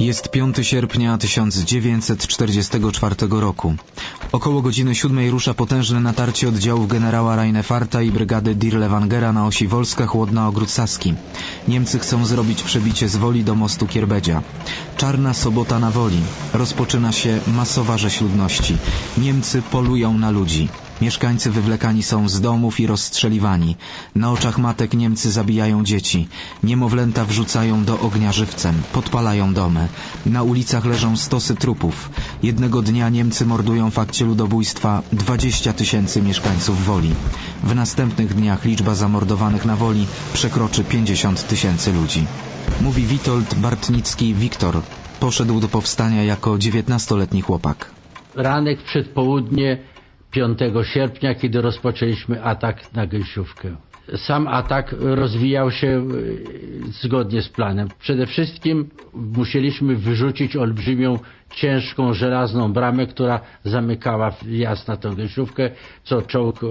Jest 5 sierpnia 1944 roku. Około godziny siódmej rusza potężne natarcie oddziałów generała Reinefarta i brygady Dirlewangera na osi Wolska Chłodna Ogród Saski. Niemcy chcą zrobić przebicie z Woli do mostu Kierbedzia. Czarna sobota na Woli. Rozpoczyna się masowa rzeź ludności. Niemcy polują na ludzi. Mieszkańcy wywlekani są z domów i rozstrzeliwani. Na oczach matek Niemcy zabijają dzieci. Niemowlęta wrzucają do ognia żywcem. Podpalają domy. Na ulicach leżą stosy trupów. Jednego dnia Niemcy mordują w akcie ludobójstwa 20 tysięcy mieszkańców Woli. W następnych dniach liczba zamordowanych na Woli przekroczy 50 tysięcy ludzi. Mówi Witold Bartnicki-Wiktor. Poszedł do powstania jako 19-letni chłopak. Ranek przed południe 5 sierpnia, kiedy rozpoczęliśmy atak na Gęsiówkę. Sam atak rozwijał się e, zgodnie z planem. Przede wszystkim musieliśmy wyrzucić olbrzymią, ciężką, żelazną bramę, która zamykała wjazd na tę Gęsiówkę, co czołg e,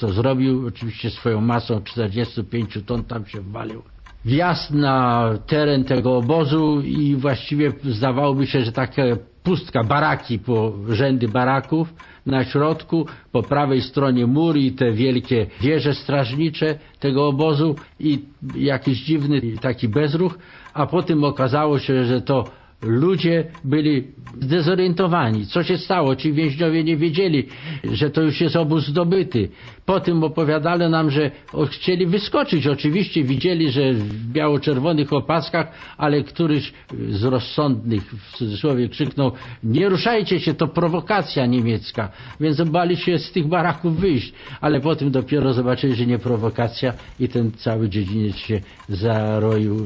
to zrobił, oczywiście swoją masą 45 ton tam się wwalił wjazd na teren tego obozu i właściwie zdawałoby się, że taka pustka, baraki, po rzędy baraków na środku, po prawej stronie mur i te wielkie wieże strażnicze tego obozu i jakiś dziwny taki bezruch, a potem okazało się, że to ludzie byli zdezorientowani. Co się stało? Ci więźniowie nie wiedzieli, że to już jest obóz zdobyty. Potem opowiadano nam, że chcieli wyskoczyć. Oczywiście widzieli, że w biało-czerwonych opaskach, ale któryś z rozsądnych w cudzysłowie krzyknął nie ruszajcie się, to prowokacja niemiecka. Więc bali się z tych baraków wyjść. Ale potem dopiero zobaczyli, że nie prowokacja i ten cały dziedziniec się zaroił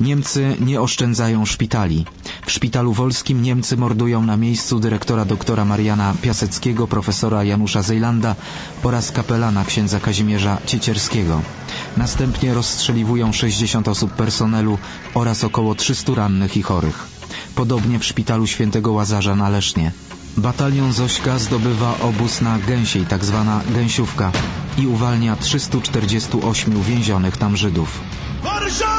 Niemcy nie oszczędzają szpitali. W szpitalu wolskim Niemcy mordują na miejscu dyrektora doktora Mariana Piaseckiego, profesora Janusza Zejlanda oraz kapelana księdza Kazimierza Ciecierskiego. Następnie rozstrzeliwują 60 osób personelu oraz około 300 rannych i chorych. Podobnie w szpitalu świętego Łazarza na Lesznie. Batalion Zośka zdobywa obóz na Gęsiej, tak zwana Gęsiówka i uwalnia 348 więzionych tam Żydów. Warszawa!